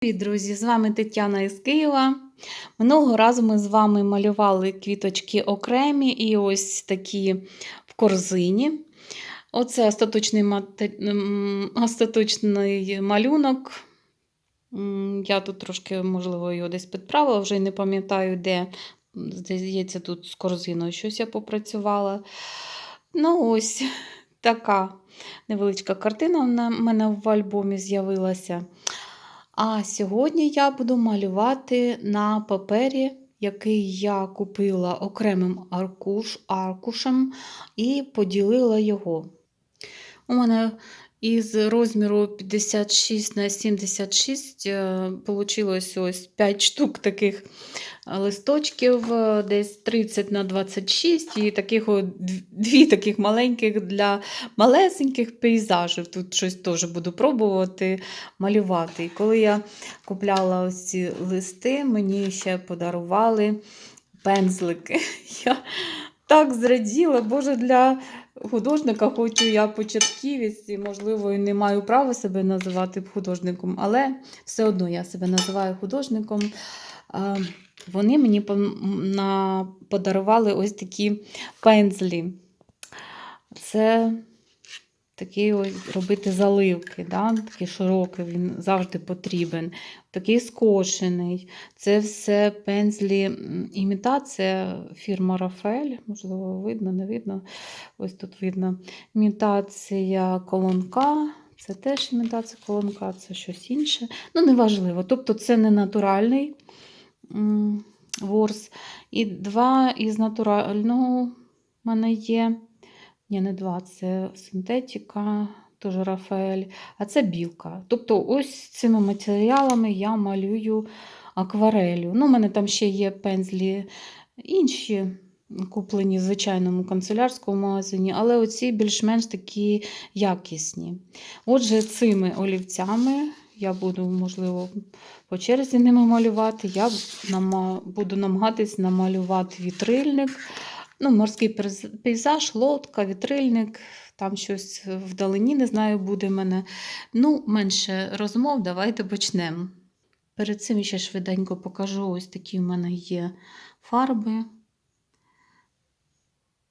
Привіт, друзі! З вами Тетяна із Києва. Минулого разу ми з вами малювали квіточки окремі і ось такі в корзині. Оце остаточний, мате- остаточний малюнок. Я тут трошки, можливо, його десь підправила, вже не пам'ятаю, де. Здається, тут з корзиною щось я попрацювала. Ну, ось така невеличка картина в мене в альбомі з'явилася. А сьогодні я буду малювати на папері, який я купила окремим аркуш, аркушем і поділила його. У мене із розміру 56 на 76 вийшло ось 5 штук таких е, листочків, е, десь 30 на 26 і таких дві таких маленьких для малесеньких пейзажів. Тут щось теж буду пробувати малювати. І коли я купляла ось ці листи, мені ще подарували пензлики. Я так зраділа, Боже, для художника, хоч і я початківець, і, можливо, і не маю права себе називати художником, але все одно я себе називаю художником. Вони мені подарували ось такі пензлі. Це такий ось робити заливки, да? такий широкий, він завжди потрібен. Такий скошений. Це все пензлі імітація фірма Рафаель, можливо, видно, не видно. Ось тут видно. Імітація колонка. Це теж імітація колонка, це щось інше. Ну, неважливо. Тобто це не натуральний ворс. І два із натурального в мене є. Ні, не два, це синтетика, теж Рафаель, а це білка. Тобто, ось цими матеріалами я малюю акварелю. Ну, у мене там ще є пензлі інші, куплені в звичайному канцелярському магазині, але оці більш-менш такі якісні. Отже, цими олівцями я буду, можливо, по черзі ними малювати. Я буду намагатись намалювати вітрильник. Ну, морський пейзаж, лодка, вітрильник, там щось вдалині, не знаю, буде мене. Ну, менше розмов, давайте почнемо. Перед цим ще швиденько покажу, ось такі в мене є фарби.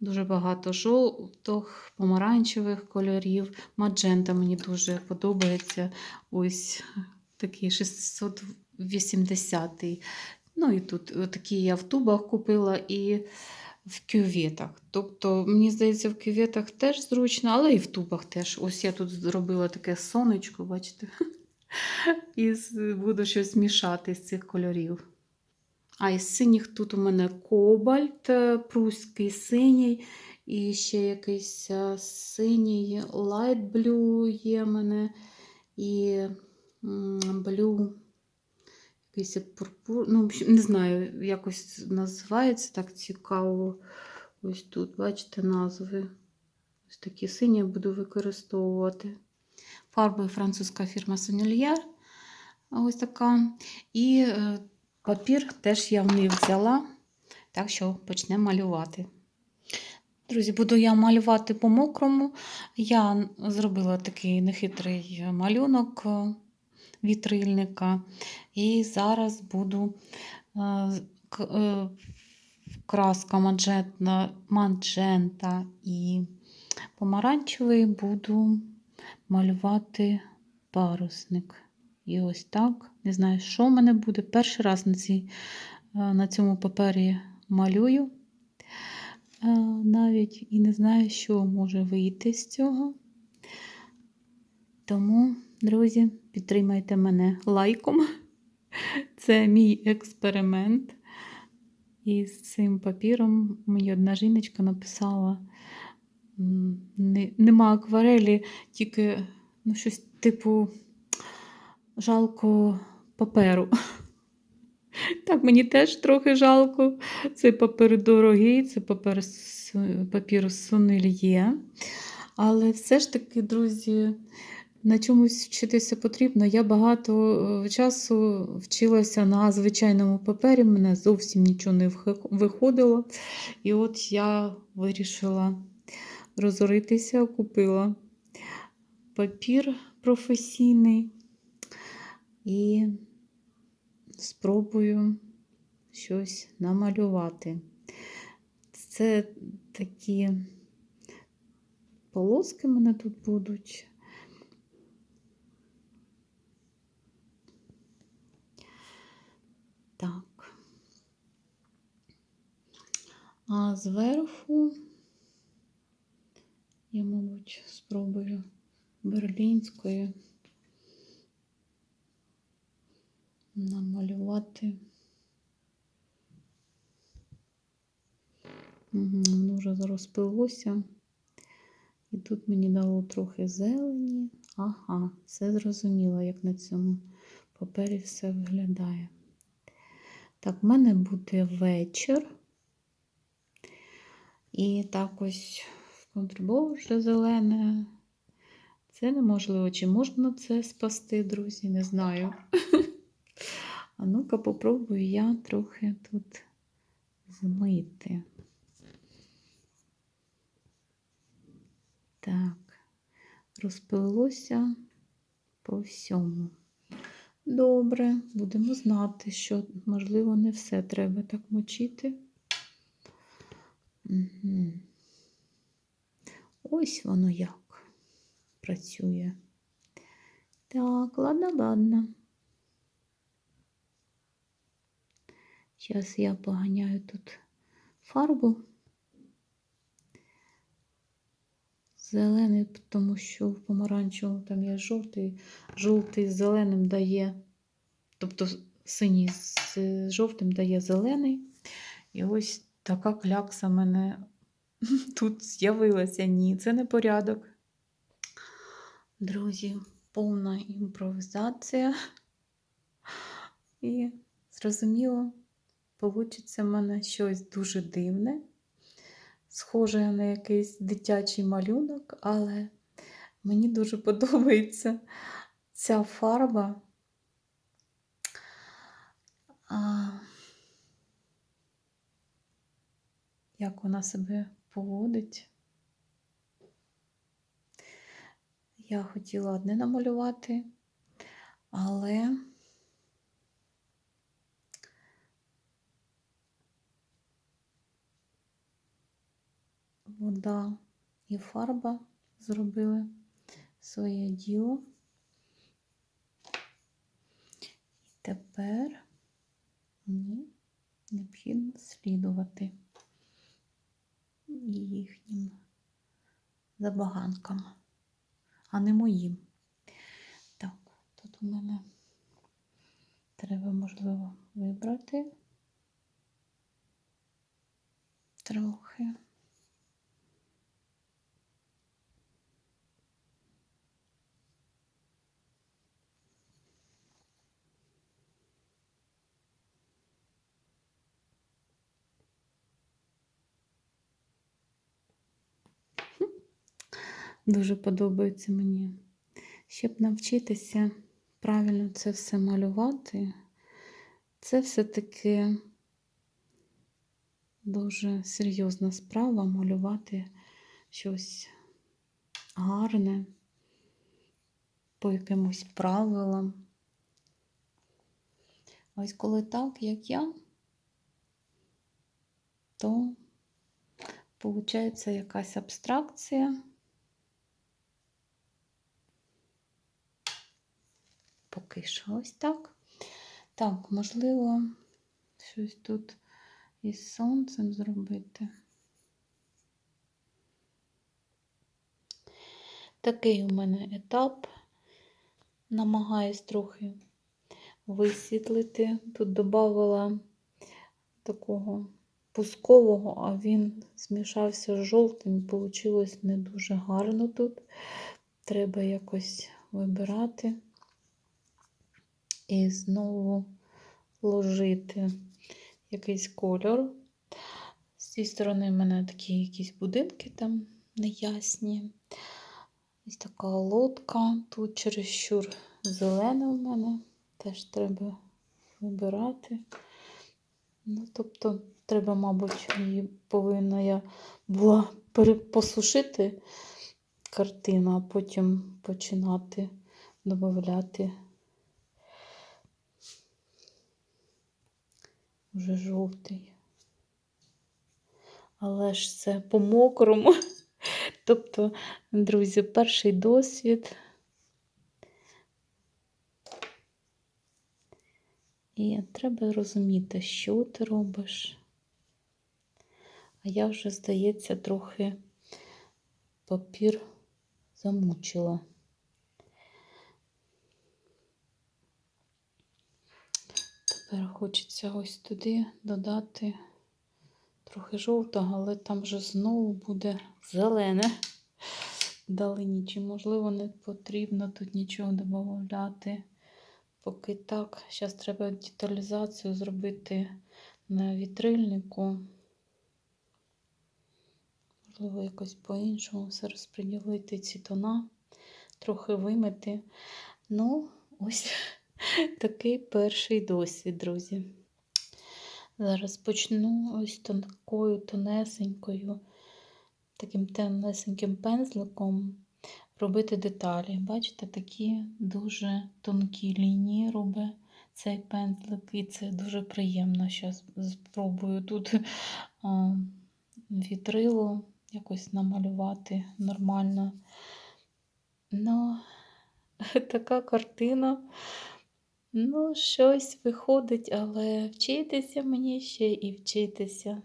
Дуже багато жовтих, помаранчевих кольорів. Маджента мені дуже подобається. Ось такий 680-й. Ну і тут такі я в тубах купила і в кюветах. Тобто, мені здається, в кюветах теж зручно, але і в тубах теж. Ось я тут зробила таке сонечко, бачите? І буду щось мішати з цих кольорів. А із синіх тут у мене кобальт, е, прусський синій, і ще якийсь е, синій light blue є мене. І блю 50 пурпур. Ну, не знаю, якось називається так цікаво. Ось тут, бачите, назви. Ось такі сині буду використовувати. Фарби французька фірма Сонельяр. Ось така. І е, папір теж я в неї взяла, так що почнемо малювати. Друзі, буду я малювати по-мокрому. Я зробила такий нехитрий малюнок. Е, вітрильника. І зараз буду е, е, краска маджентна, маджента і помаранчевий буду малювати парусник. І ось так. Не знаю, що в мене буде. Перший раз на, цій, е, на цьому папері малюю. Навіть і не знаю, що може вийти з цього. Тому, друзі, підтримайте мене лайком. Це мій експеримент. І з цим папіром мені одна жіночка написала: нема акварелі, тільки ну, щось типу жалко паперу. Так, мені теж трохи жалко. Цей папір дорогий, це папір, папір сонельє. Але все ж таки, друзі, на чомусь вчитися потрібно. Я багато е, часу вчилася на звичайному папері, мене зовсім нічого не виходило. І от я вирішила розоритися, купила папір професійний і спробую щось намалювати. Це такі полоски мене тут будуть. Так. А зверху я, мабуть, спробую берлінською намалювати. Угу, воно вже розпилося. І тут мені дало трохи зелені. Ага, все зрозуміло, як на цьому папері все виглядає. Так, в мене буде вечір. І так ось в вже зелене. Це неможливо. Чи можна це спасти, друзі? Не знаю. А ну-ка, попробую я трохи тут змити. Так, розпилилося по всьому. Добре, будемо знати, що, можливо, не все треба так мочити. Угу. Ось воно як працює. Так, ладно, ладно. Зараз я поганяю тут фарбу. Зелений, тому що в помаранчевому там є жовтий, жовтий з зеленим дає, тобто синій з жовтим дає зелений. І ось така клякса мене тут з'явилася. Ні, це не порядок. Друзі, повна імпровізація. І зрозуміло, получиться в мене щось дуже дивне схоже на якийсь дитячий малюнок, але мені дуже подобається ця фарба. А, Як вона себе поводить. Я хотіла одне намалювати, але вода і фарба зробили своє діло. І тепер мені необхідно слідувати їхнім забаганкам, а не моїм. Так, тут у мене треба, можливо, вибрати трохи. Дуже подобається мені. Щоб навчитися правильно це все малювати, це все-таки дуже серйозна справа малювати щось гарне по якимось правилам. Ось коли так, як я, то виходить якась абстракція. Поки що ось так. Так, можливо, щось тут із сонцем зробити. Такий у мене етап. Намагаюсь трохи висвітлити. Тут додавала такого пускового, а він змішався з жовтим, вийшло не дуже гарно тут. Треба якось вибирати і знову ложити якийсь кольор. З цієї сторони в мене такі якісь будинки там неясні. Ось така лодка. Тут чересчур зелена в мене, теж треба вибирати. Ну, тобто, треба, мабуть, її повинна я була посушити картину, а потім починати додати вже жовтий. Але ж це по-мокрому. Тобто, друзі, перший досвід. І треба розуміти, що ти робиш. А я вже, здається, трохи папір замучила. Тепер хочеться ось туди додати трохи жовтого, але там вже знову буде зелене вдалині. Чи, можливо, не потрібно тут нічого додати. Поки так, зараз треба деталізацію зробити на вітрильнику. Можливо, якось по-іншому все розподілити ці тона, трохи вимити. Ну, ось такий перший досвід, друзі. Зараз почну ось тонкою, тонесенькою, таким темнесеньким пензликом робити деталі. Бачите, такі дуже тонкі лінії робить цей пензлик, і це дуже приємно. Зараз спробую тут вітрило якось намалювати нормально. Ну, така картина. Ну, щось виходить, але вчитися мені ще і вчитися.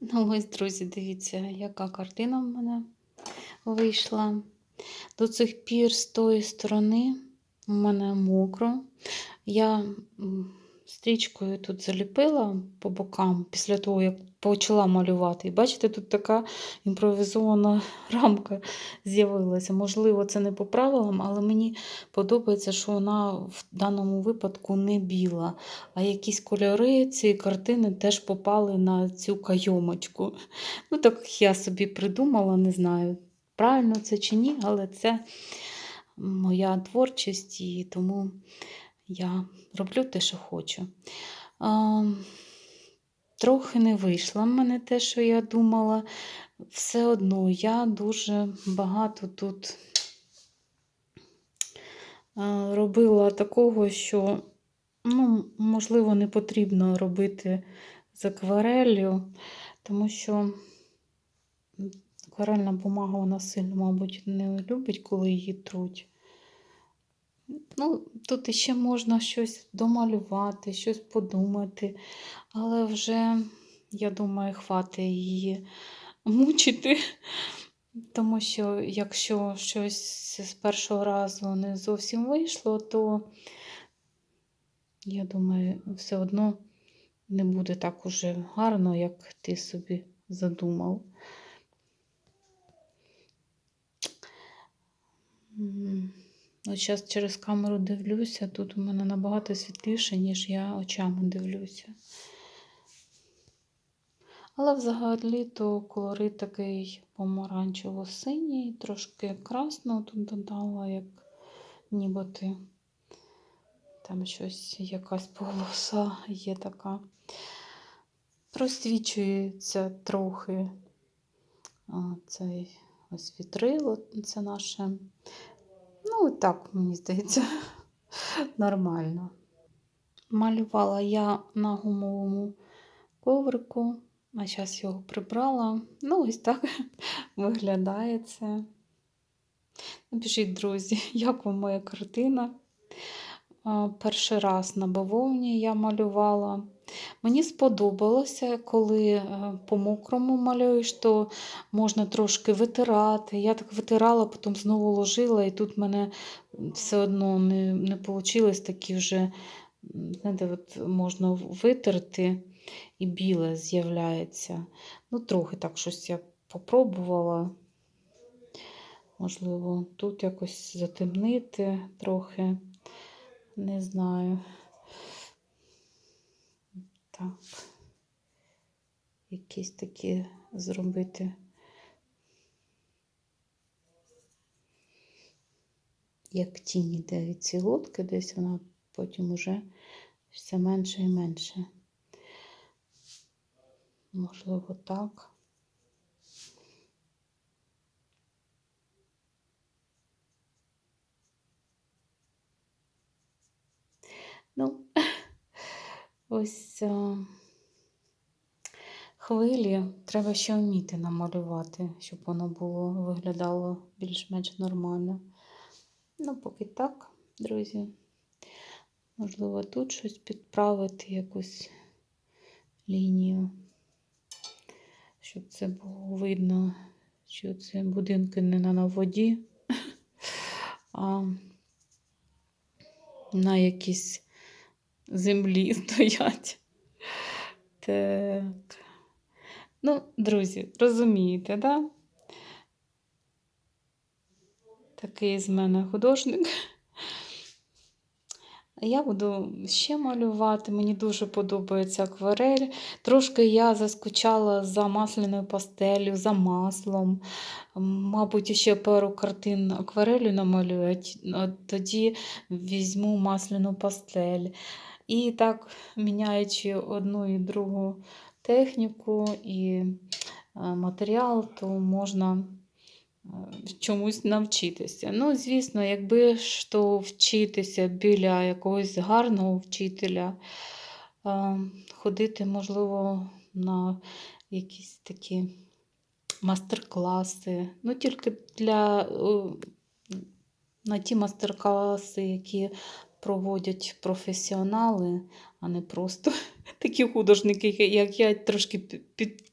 Ну, ось, друзі, дивіться, яка картина в мене вийшла. До цих пір з тої сторони в мене мокро. Я стрічкою тут заліпила по бокам після того, як почала малювати. І бачите, тут така імпровізована рамка з'явилася. Можливо, це не по правилам, але мені подобається, що вона в даному випадку не біла. А якісь кольори цієї картини теж попали на цю кайомочку. Ну, так я собі придумала, не знаю, правильно це чи ні, але це моя творчість, і тому я роблю те, що хочу. А, Трохи не вийшло в мене те, що я думала. Все одно я дуже багато тут робила такого, що, ну, можливо, не потрібно робити з акварелью, тому що акварельна бумага вона сильно, мабуть, не любить, коли її труть. Ну, Тут ще можна щось домалювати, щось подумати, але вже, я думаю, хватить її мучити, тому що якщо щось з першого разу не зовсім вийшло, то, я думаю, все одно не буде так уже гарно, як ти собі задумав. От зараз через камеру дивлюся, тут у мене набагато світліше, ніж я очами дивлюся. Але взагалі то колорит такий помаранчево-синій, трошки красного тут додала, як нібито там щось, якась полоса є така. Просвічується трохи цей ось вітрило, це наше. Ну, так, мені здається, нормально. Малювала я на гумовому коврику, а зараз його прибрала. Ну, ось так виглядає це. Напишіть, друзі, як вам моя картина. Перший раз на бавовні я малювала. Мені сподобалося, коли е, по мокрому малюєш, то можна трошки витирати. Я так витирала, потім знову ложила, і тут в мене все одно не не вийшло такі вже, знаєте, от можна витерти і біле з'являється. Ну, трохи так щось я попробувала. Можливо, тут якось затемнити трохи, не знаю. Так, якісь такі зробити. Як тіні іде від ці лодки, десь вона потім уже все менше і менше. Можливо, так. Ну, ось а, хвилі треба ще вміти намалювати, щоб воно було виглядало більш-менш нормально. Ну, поки так, друзі. Можливо, тут щось підправити, якусь лінію, щоб це було видно, що це будинки не на воді, а на якійсь землі стоять. Так. Ну, друзі, розумієте, да? Такий з мене художник. Я буду ще малювати, мені дуже подобається акварель. Трошки я заскучала за масляною пастелью, за маслом. Мабуть, ще пару картин акварелю намалюю, а тоді візьму масляну пастель. І так, міняючи одну і другу техніку і матеріал, то можна чомусь навчитися. Ну, звісно, якби ж то вчитися біля якогось гарного вчителя, ходити, можливо, на якісь такі мастер-класи. Ну, тільки для на ті мастер-класи, які проводять професіонали, а не просто такі художники, як я трошки під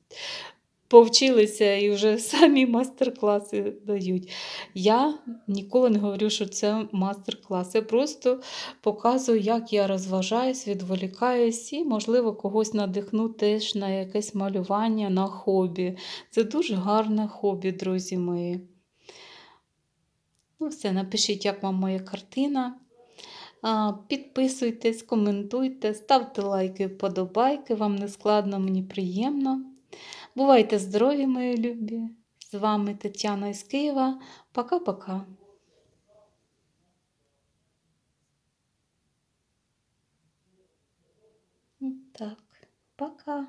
повчилися і вже самі мастер-класи дають. Я ніколи не говорю, що це мастер-клас. Я просто показую, як я розважаюсь, відволікаюсь і, можливо, когось надихну теж на якесь малювання, на хобі. Це дуже гарне хобі, друзі мої. Ну, все, напишіть, як вам моя картина. Підписуйтесь, коментуйте, ставте лайки, вподобайки, вам не складно, мені приємно. Бувайте здорові, мої любі! З вами Тетяна із Києва. Пока-пока. Так, пока.